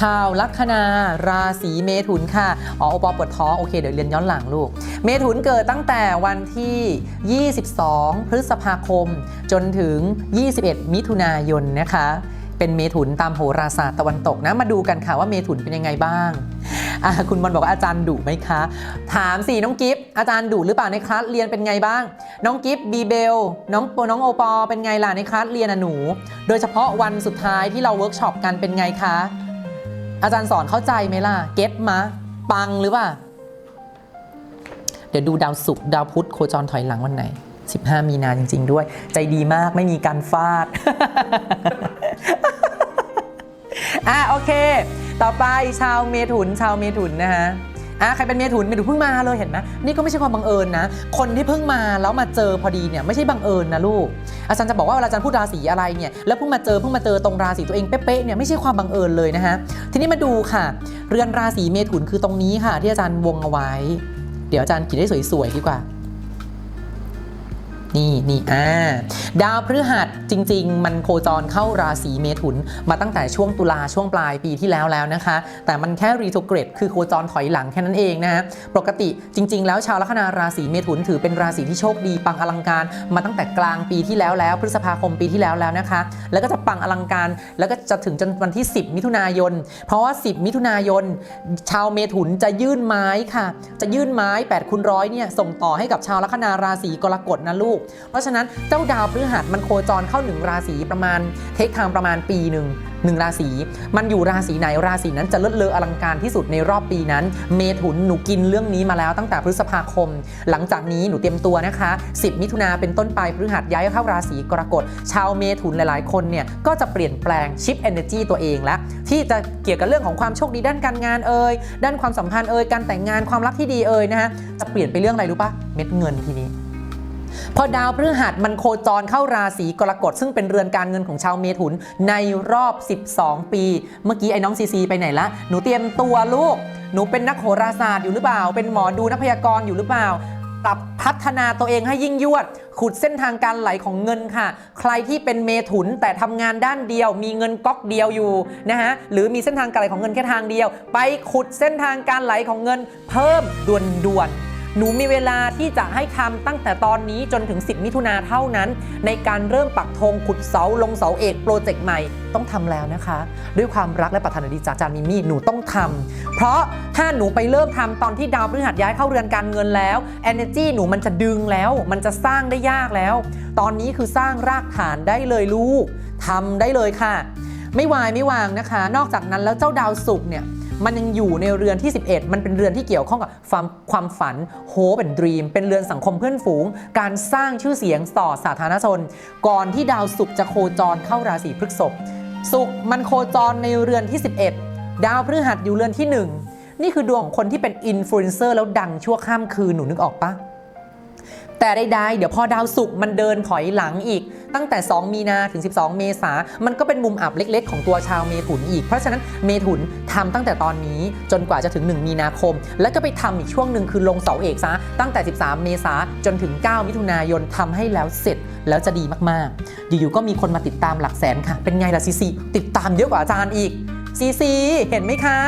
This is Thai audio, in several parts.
ชาวลัคนาราศีเมถุนค่ะ อ๋อโอปอปวดท้อง โอเค เดี๋ยวเรียนย้อนหลังลูก เมถุนเกิดตั้งแต่วันที่ 22 พฤษภาคม จนถึง 21 มิถุนายนนะคะเป็นเมถุนตามโหราศาสตร์ตะวันตกนะ มาดูกันค่ะว่าเมถุนเป็นยังไงบ้าง คุณบอลบอกว่าอาจารย์ดุไหมคะ ถามสิน้องกิฟอาจารย์ดุหรือเปล่าในคลาสเรียนเป็นไงบ้าง น้องกิฟบีเบล น้องโปน้องโอปอเป็นไงล่ะในคลาสเรียนอะหนู โดยเฉพาะวันสุดท้ายที่เราเวิร์กช็อปกันเป็นไงคะ อาจารย์สอนเข้าใจไหมล่ะ เก็ตมะ ปังหรือเปล่า เดี๋ยวดูดาวศุกร์ดาวพุธโคจรถอยหลังวันไหน 15 มีนาจริง ๆ ด้วย ใจดีมากไม่มีการฟาด อะโอเค ต่อไปชาวเมถุนชาวเมถุนนะฮะ อะใครเป็นเมถุนเมถุนเพิ่งมาเลยเห็นไหมนี่ก็ไม่ใช่ความบังเอิญนะ คนที่เพิ่งมาแล้วมาเจอพอดีเนี่ยไม่ใช่บังเอิญนะลูก อาจารย์จะบอกว่าเวลาอาจารย์พูดราศีอะไรเนี่ยแล้วเพิ่งมาเจอเพิ่งมาเจอตรงราศีตัวเองเป๊ะๆเนี่ยไม่ใช่ความบังเอิญเลยนะฮะทีนี้มาดูค่ะ เรือนราศีเมถุนคือตรงนี้ค่ะ ที่อาจารย์วงเอาไว้ เดี๋ยวอาจารย์ขียนได้สวยๆดีกว่า นี่นี่อ่าดาวพฤหัสจริง ๆ มันโคจรเข้าราศีเมถุน มาตั้งแต่ช่วงตุลาช่วงปลายปีที่แล้วแล้วนะคะ แต่มันแค่รีโทเกรดคือโคจรถอยหลังแค่นั้นเองนะฮะปกติจริง ๆ แล้วชาวลัคนาราศีเมถุนถือเป็นราศีที่โชคดีปังอลังการ มาตั้งแต่กลางปีที่แล้วแล้ว พฤษภาคมปีที่แล้วแล้วนะคะ แล้วก็จะปังอลังการแล้วก็จะถึงจนวันที่ 10 มิถุนายน เพราะว่า 10 มิถุนายน ชาวเมถุนจะยื่นไม้ค่ะ จะยื่นไม้8คูณร้อยเนี่ยส่งต่อให้กับชาวลัคนาราศีกรกฎนะลูกเพราะฉะนั้นเจ้าดาวพฤหัสมันโคจรเข้าหนึ่งราศีประมาณเทคไทม์ประมาณปีหนึ่งหนึ่งราศีมันอยู่ราศีไหนราศีนั้นจะเลิศเลออลังการที่สุดในรอบปีนั้น เมถุนหนูกินเรื่องนี้มาแล้วตั้งแต่พฤษภาคม หลังจากนี้หนูเตรียมตัวนะคะ 10 มิถุนาเป็นต้นไปพฤหัสย้ายเข้าราศีกรกฎชาวเมถุนหลายๆ คนเนี่ยก็จะเปลี่ยนแปลงชิป energy ตัวเองแล้วที่จะเกี่ยวกับเรื่องของความโชคดีด้านการงานเอ่ยด้านความสัมพันธ์เอ่ยการแต่งงานความรักที่ดีเอ่ยนะฮะจะเปลี่ยนไปเรื่องอะไรรู้ปะเม็ดเงินทีนี้ พอดาวพฤหัสมันโคจรเข้าราศีกรกฎซึ่งเป็นเรือนการเงินของชาวเมถุนในรอบ 12 ปี เมื่อกี้ไอ้น้องซีซีไปไหนละ หนูเตรียมตัวลูก หนูเป็นนักโหราศาสตร์อยู่หรือเปล่า เป็นหมอดูนักพยากรณ์อยู่หรือเปล่าปรับพัฒนาตัวเองให้ยิ่งยวด ขุดเส้นทางการไหลของเงินค่ะ ใครที่เป็นเมถุนแต่ทำงานด้านเดียว มีเงินก๊อกเดียวอยู่นะฮะหรือมีเส้นทางการไหลของเงินแค่ทางเดียว ไปขุดเส้นทางการไหลของเงินเพิ่มด่วนๆ หนูมีเวลาที่จะให้ทำตั้งแต่ตอนนี้จนถึง 10 มิถุนาเท่านั้น ในการเริ่มปักธงขุดเสาลงเสาเอกโปรเจกต์ใหม่ต้องทำแล้วนะคะ ด้วยความรักและปรารถนาดีจากอาจารย์มิมี่หนูต้องทำเพราะถ้าหนูไปเริ่มทำตอนที่ดาวพฤหัสย้ายเข้าเรือนการเงินแล้ว energy หนูมันจะดึงแล้ว มันจะสร้างได้ยากแล้ว ตอนนี้คือสร้างรากฐานได้เลยลูกทำได้เลยค่ะ ไม่วายไม่วางนะคะ นอกจากนั้นแล้วเจ้าดาวศุกร์เนี่ย มันยังอยู่ในเรือนที่ 11 มันเป็นเรือนที่เกี่ยวข้องกับความความฝันโฮเป and dream เป็นเรือนสังคมเพื่อนฝูง การสร้างชื่อเสียงต่อสาธารณชน ก่อนที่ดาวศุกร์จะโคจรเข้าราศีพฤษภศุกร์มันโคจรในเรือนที่ 11 ดาวพฤหัสอยู่เรือนที่ 1 นี่คือดวงของคนที่เป็นอินฟลูเอนเซอร์แล้วดังชั่วข้ามคืนหนูนึกออกปะแต่ใดๆเดี๋ยวพอดาวศุกร์มันเดินถอยหลังอีก ตั้งแต่ 2 มีนาถึง 12 เมษามันก็เป็นมุมอับเล็ก ๆ ของตัวชาวเมถุนอีก เพราะฉะนั้นเมถุนทำตั้งแต่ตอนนี้จนกว่าจะถึง 1 มีนาคม แล้วก็ไปทำอีกช่วงหนึ่งคือลงเสาเอกซะตั้งแต่ 13 เมษาจนถึง 9 มิถุนายนทำให้แล้วเสร็จแล้วจะดีมากๆ อยู่ๆก็มีคนมาติดตามหลักแสนค่ะ เป็นไงล่ะซีซีติดตามเยอะกว่าอาจารย์อีกซีซีเห็นไหมคะ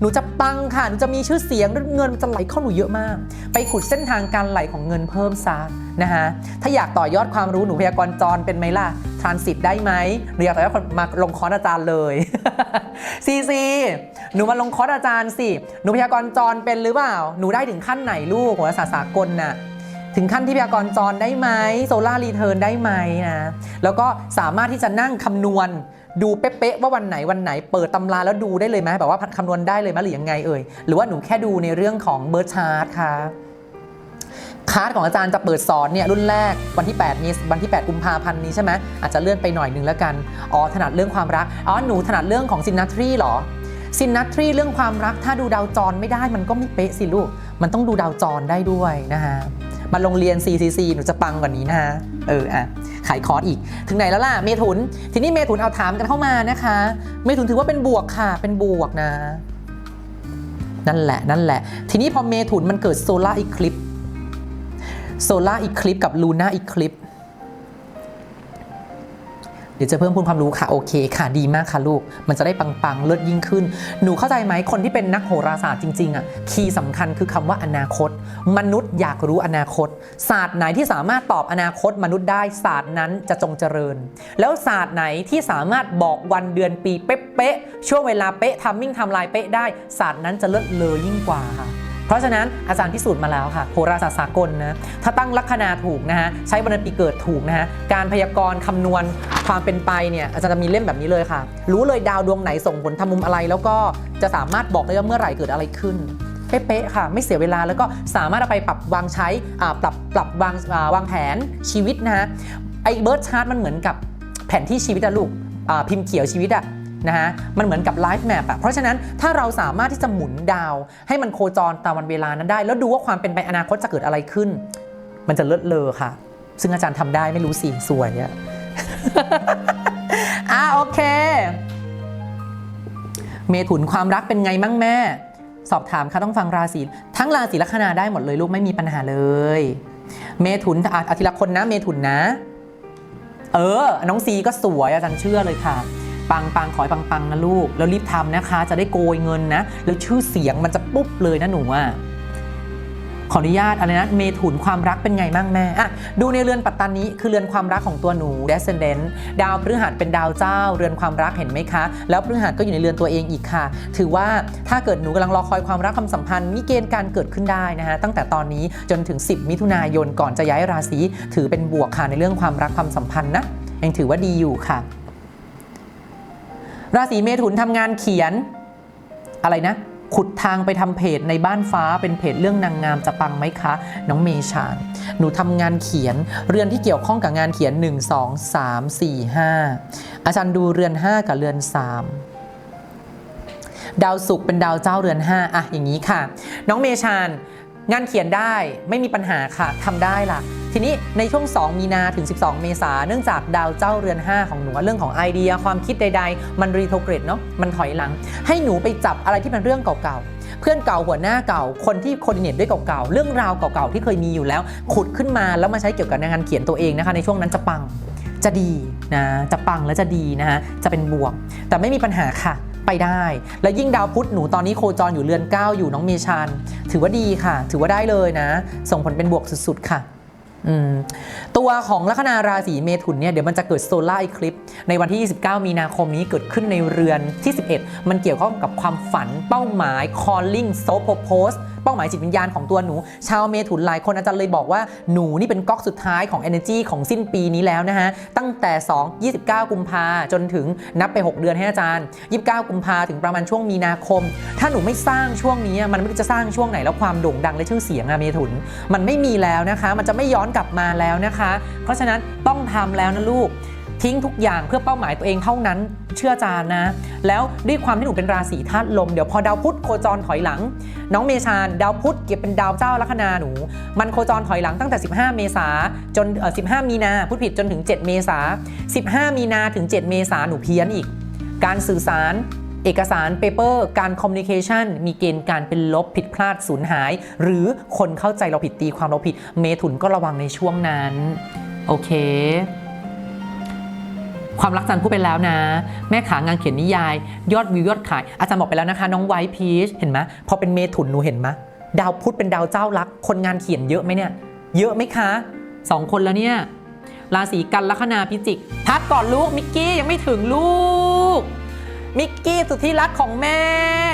หนูจะปังค่ะ หนูจะมีชื่อเสียงเงินจะไหลเข้าหนูเยอะมาก ไปขุดเส้นทางการไหลของเงินเพิ่มซะนะคะถ้าอยากต่อยอดความรู้หนูพยากรณ์จรเป็นไหมล่ะทรานสิตได้ไหมหรืออยากต่อยอดมาลงคอร์สอาจารย์เลยซีซีหนูมาลงคอร์สอาจารย์สิหนูพยากรณ์จรเป็นหรือเปล่า หนูได้ถึงขั้นไหนลูกโหราศาสตร์สากลน่ะถึงขั้นที่พยากรณ์จรได้ไหมโซลารีเทิร์นได้ไหมนะแล้วก็สามารถที่จะนั่งคำนวณ ดูเป๊ะๆว่าวันไหนวันไหนเปิดตำราแล้วดูได้เลยไหมแบบว่าคำนวณได้เลยไหมหรือยังไงเอ่ยหรือว่าหนูแค่ดูในเรื่องของเบอร์ชาร์ตค่ะคลาสของอาจารย์จะเปิดสอนเนี่ยรุ่นแรกวันที่8มีวันที่ 8 กุมภาพันธ์นี้ใช่ไหมอาจจะเลื่อนไปหน่อยนึงแล้วกันอ๋อถนัดเรื่องความรักอ๋อหนูถนัดเรื่องของซินนัทรีหรอซินนัทรีเรื่องความรักถ้าดูดาวจรไม่ได้มันก็ไม่เป๊ะสิลูก มันต้องดูดาวจรได้ด้วยนะคะ มาโรงเรียน CCC หนูจะปังกว่านี้นะคะเอออะขายคอร์สอีก ถึงไหนแล้วล่ะเมถุน ทีนี้เมถุนเอาถามกันเข้ามานะคะ เมถุนถือว่าเป็นบวกค่ะ เป็นบวกนะ นั่นแหละนั่นแหละ ทีนี้พอเมถุนมันเกิดโซลาร์อีคลิปโซลาร์อีคลิปกับลูน่าอีคลิป เดี๋ยวจะเพิ่มพูนความรู้ค่ะโอเคค่ะดีมากค่ะลูก มันจะได้ปังๆ เลิศยิ่งขึ้น หนูเข้าใจไหมคนที่เป็นนักโหราศาสตร์จริงๆอะคีย์สำคัญคือคำว่าอนาคต มนุษย์อยากรู้อนาคต ศาสตร์ไหนที่สามารถตอบอนาคตมนุษย์ได้ศาสตร์นั้นจะจงเจริญ แล้วศาสตร์ไหนที่สามารถบอกวันเดือนปีเป๊ะๆช่วงเวลาเป๊ะทัมมิ่งทำลายเป๊ะได้ศาสตร์นั้นจะเลิศเลอยิ่งกว่าค่ะ เพราะฉะนั้นอาจารย์พิสูจน์มาแล้วค่ะโหราศาสตร์สากลนะถ้าตั้งลัคนาถูกนะฮะใช้วันปีเกิดถูกนะฮะการพยากรณ์คำนวณความเป็นไปเนี่ยอาจารย์จะมีเล่มแบบนี้เลยค่ะ รู้เลยดาวดวงไหนส่งผลทำมุมอะไร แล้วก็จะสามารถบอกได้ว่าเมื่อไหร่เกิดอะไรขึ้นเป๊ะๆค่ะ ไม่เสียเวลาแล้วก็สามารถเอาไปปรับวางใช้ปรับปรับวางวางแผนชีวิตนะฮะไอ้เบิร์ดชาร์ตมันเหมือนกับแผนที่ชีวิตอะลูกพิมพ์เขียวชีวิตอะ นะฮะมันเหมือนกับไลฟ์แมปอะเพราะฉะนั้นถ้าเราสามารถที่จะหมุนดาว ให้มันโคจรตามวันเวลานั้นได้ แล้วดูว่าความเป็นไปอนาคตจะเกิดอะไรขึ้น มันจะเลิศเลอค่ะ ซึ่งอาจารย์ทำได้ไม่รู้สิสวยอะอะโอเค เมถุนความรักเป็นไงมั่งแม่ สอบถามค่ะต้องฟังราศีทั้งราศีลัคนาได้หมดเลยลูกไม่มีปัญหาเลย เมถุนอาทิละคนนะ เมถุนนะ เออ น้องซีก็สวยอาจารย์เชื่อเลยค่ะ ปังปังขอให้ปังปังนะลูก แล้วรีบทำนะคะ จะได้โกยเงินนะ แล้วชื่อเสียงมันจะปุ๊บเลยนะหนูอะขออนุญาตอะไรนะเมถุนความรักเป็นไงบ้างแม่อะดูในเรือนปัตตานีคือเรือนความรักของตัวหนู descendant ดาวพฤหัสเป็นดาวเจ้า เรือนความรักเห็นไหมคะ แล้วพฤหัสก็อยู่ในเรือนตัวเองอีกค่ะ ถือว่าถ้าเกิดหนูกำลังรอคอยความรักความสัมพันธ์มีเกณฑ์การเกิดขึ้นได้นะฮะตั้งแต่ตอนนี้จนถึง 10 มิถุนายนก่อนจะย้ายราศีถือเป็นบวกค่ะในเรื่องความรักความสัมพันธ์นะยังถือว่าดีอยู่ค่ะ ราศีเมถุนทำงานเขียน อะไรนะ ขุดทางไปทำเพจในบ้านฟ้าเป็นเพจเรื่องนางงามจะปังไหมคะ น้องเมชาน หนูทำงานเขียน เรือนที่เกี่ยวข้องกับงานเขียน 1 2 3 4 5 อาจารย์ดูเรือน 5 กับเรือน 3ดาวศุกร์เป็นดาวเจ้าเรือน 5อะอย่างนี้ค่ะ น้องเมชาน งานเขียนได้ไม่มีปัญหาค่ะทำได้ล่ะ ทีนี้ในช่วง 2 มีนาถึง 12 เมษาเนื่องจากดาวเจ้าเรือน 5 ของหนูเรื่องของไอเดียความคิดใด ๆ มันรีโทเกรดเนาะมันถอยหลัง ให้หนูไปจับอะไรที่เป็นเรื่องเก่าๆ เพื่อนเก่าหัวหน้าเก่า คนที่โคดิเนตด้วยเก่าๆ เรื่องราวเก่าๆ ที่เคยมีอยู่แล้ว ขุดขึ้นมาแล้วมาใช้เกี่ยวกับงานเขียนตัวเองนะคะในช่วงนั้นจะปังจะดีนะจะปังและจะดีนะฮะจะเป็นบวก แต่ไม่มีปัญหาค่ะ ไปได้ และยิ่งดาวพุธหนูตอนนี้โคจรอยู่เรือน 9 อยู่น้องเมชานถือว่าดีค่ะ ถือว่าได้เลยนะ ส่งผลเป็นบวกสุดๆค่ะตัวของลัคนาราศีเมถุนเนี่ยเดี๋ยวมันจะเกิดโซลาร์อีคลิป ในวันที่ 29 มีนาคมนี้เกิดขึ้นในเรือนที่ 11 มันเกี่ยวข้องกับความฝันเป้าหมาย calling so purpose เป้าหมายจิตวิญญาณของตัวหนู ชาวเมถุนหลายคนอาจารย์เลยบอกว่าหนูนี่เป็นก๊อกสุดท้ายของ energy ของสิ้นปีนี้แล้วนะฮะ ตั้งแต่ 2 29 กุมภาจนถึงนับไป 6 เดือนให้อาจารย์ 29 กุมภาถึงประมาณช่วงมีนาคม ถ้าหนูไม่สร้างช่วงนี้มันไม่รู้จะสร้างช่วงไหนแล้วความโด่งดังและชื่อเสียงอะเมถุน มันไม่มีแล้วนะคะ มันจะไม่ย้อนกลับมาแล้วนะคะ เพราะฉะนั้นต้องทำแล้วนะลูก ทิ้งทุกอย่างเพื่อเป้าหมายตัวเองเท่านั้น เชื่อจารย์นะ แล้วด้วยความที่หนูเป็นราศีธาตุลม เดี๋ยวพอดาวพุธโคจรถอยหลัง น้องเมชานดาวพุธเก็บเป็นดาวเจ้าลัคนาหนู มันโคจรถอยหลังตั้งแต่ 15 เมษาจนเอ่อ15 มีนาพูดผิดจนถึง 7 เมษา15 มีนาถึง 7 เมษาหนูเพี้ยนอีก การสื่อสารเอกสารเปเปอร์ การคอมมิวนิเคชันมีเกณฑ์การเป็นลบผิดพลาดสูญหาย หรือคนเข้าใจเราผิดตีความเราผิด เมถุนก็ระวังในช่วงนั้น โอเค ความรักจันทร์พูดไปแล้วนะ แม่ขางานเขียนนิยาย ยอดวิวยอดขาย อาจารย์บอกไปแล้วนะคะ น้องไวท์พีชเห็นไหมพอเป็นเมถุนหนูเห็นไหมดาวพุธเป็นดาวเจ้ารัก คนงานเขียนเยอะไหมเนี่ย เยอะไหมคะสองคนแล้วเนี่ยราศีกันลัคนาพิจิกพักก่อนลูกมิกกี้ยังไม่ถึงลูกมิกกี้สุดที่รักของแม่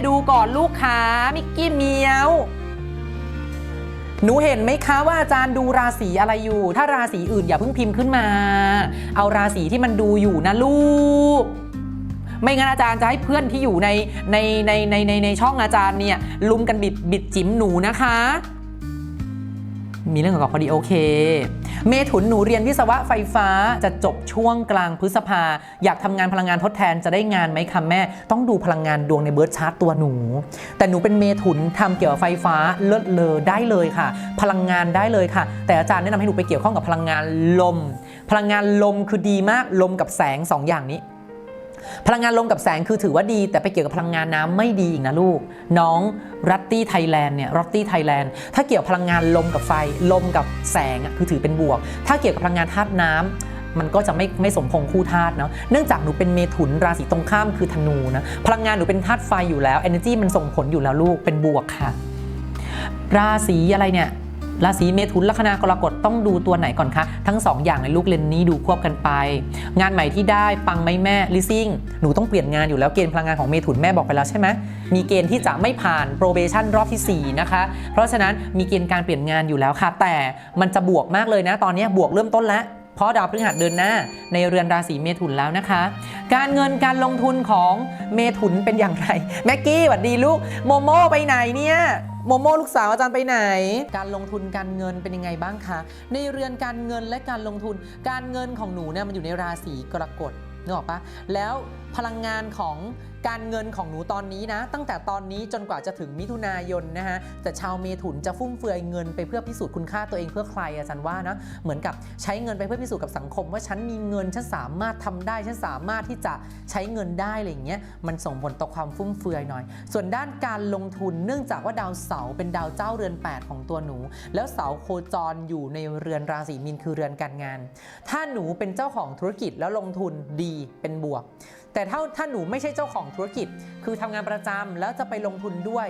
ดูก่อนลูกขามิกกี้เมียว หนูเห็นไหมคะว่าอาจารย์ดูราศีอะไรอยู่ ถ้าราศีอื่นอย่าเพิ่งพิมพ์ขึ้นมา เอาราศีที่มันดูอยู่นะลูก ไม่งั้นอาจารย์จะให้เพื่อนที่อยู่ในในในในในในช่องอาจารย์เนี่ยลุมกันบิดบิดจิ๋มหนูนะคะ มีเรื่องกับพอดีโอเค เมถุนหนูเรียนวิศวะไฟฟ้าจะจบช่วงกลางพฤษภา อยากทำงานพลังงานทดแทนจะได้งานไหมคะแม่ ต้องดูพลังงานดวงในเบิร์ดชาร์ตตัวหนู แต่หนูเป็นเมถุนทำเกี่ยวกับไฟฟ้าเลิศเลอได้เลยค่ะ พลังงานได้เลยค่ะ แต่อาจารย์แนะนำให้หนูไปเกี่ยวข้องกับพลังงานลม พลังงานลมคือดีมากลมกับแสงสองอย่างนี้ พลังงานลมกับแสงคือถือว่าดี แต่ไปเกี่ยวกับพลังงานน้ำไม่ดีอีกนะลูก น้องรัตตี้ไทยแลนด์เนี่ยรัตตี้ไทยแลนด์ถ้าเกี่ยวกับพลังงานลมกับไฟ ลมกับแสงอะคือถือเป็นบวก ถ้าเกี่ยวกับพลังงานธาตุน้ำมันก็จะไม่ไม่สมพงคู่ธาตุเนาะ เนื่องจากหนูเป็นเมถุนราศีตรงข้ามคือธนูนะ พลังงานหนูเป็นธาตุไฟอยู่แล้ว energy มันส่งผลอยู่แล้วลูก เป็นบวกค่ะ ราศีอะไรเนี่ย ราศีเมถุนลัคนากรกฎต้องดูตัวไหนก่อนคะทั้งสองอย่างในลูกเลนนี้ดูควบกันไป งานใหม่ที่ได้ปังไหมแม่ลิซิ่งหนูต้องเปลี่ยนงานอยู่แล้วเกณฑ์พลังงานของเมถุนแม่บอกไปแล้วใช่ไหมมีเกณฑ์ที่จะไม่ผ่าน probation รอบทีสี่ 4 นะคะ เพราะฉะนั้นมีเกณฑ์การเปลี่ยนงานอยู่แล้วค่ะ แต่มันจะบวกมากเลยนะ ตอนนี้บวกเริ่มต้นแล้วเพราะดาวพฤหัสเดินหน้าในเรือนราศีเมถุนแล้วนะคะ การเงินการลงทุนของเมถุนเป็นอย่างไร แม็กกี้สวัสดีลูก โมโมไปไหนเนี่ย โมโมลูกสาวอาจารย์ไปไหน การลงทุนการเงินเป็นยังไงบ้างคะ ในเรือนการเงินและการลงทุน การเงินของหนูเนี่ยมันอยู่ในราศีกรกฎนึกออกปะแล้วพลังงานของ การเงินของหนูตอนนี้นะ ตั้งแต่ตอนนี้จนกว่าจะถึงมิถุนายนนะฮะแต่ชาวเมถุนจะฟุ่มเฟือยเงินไปเพื่อพิสูจน์คุณค่าตัวเองเพื่อใครอาจารย์ว่านะเหมือนกับใช้เงินไปเพื่อพิสูจน์กับสังคม ว่าฉันมีเงินฉันสามารถทำได้ฉันสามารถที่จะใช้เงินได้อะไรอย่างเงี้ยมันส่งผลต่อความฟุ่มเฟือยหน่อย ส่วนด้านการลงทุนเนื่องจากว่าดาวเสาร์เป็นดาวเจ้าเรือน 8 ของตัวหนู แล้วเสาร์โคจรอยู่ในเรือนราศีมีนคือเรือนการงาน ถ้าหนูเป็นเจ้าของธุรกิจแล้วลงทุนดีเป็นบวกแต่ถ้าถ้าหนูไม่ใช่เจ้าของธุรกิจ คือทำงานประจำแล้วจะไปลงทุนด้วย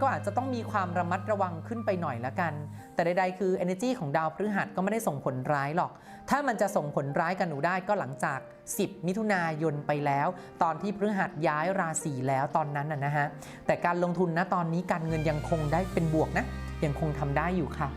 ก็อาจจะต้องมีความระมัดระวังขึ้นไปหน่อยละกัน แต่ใดๆคือ energy ของดาวพฤหัสก็ไม่ได้ส่งผลร้ายหรอก ถ้ามันจะส่งผลร้ายกับหนูได้ก็หลังจาก 10 มิถุนายนไปแล้ว ตอนที่พฤหัสย้ายราศีแล้วตอนนั้นนะฮะ แต่การลงทุนนะตอนนี้การเงินยังคงได้เป็นบวกนะ ยังคงทำได้อยู่ค่ะ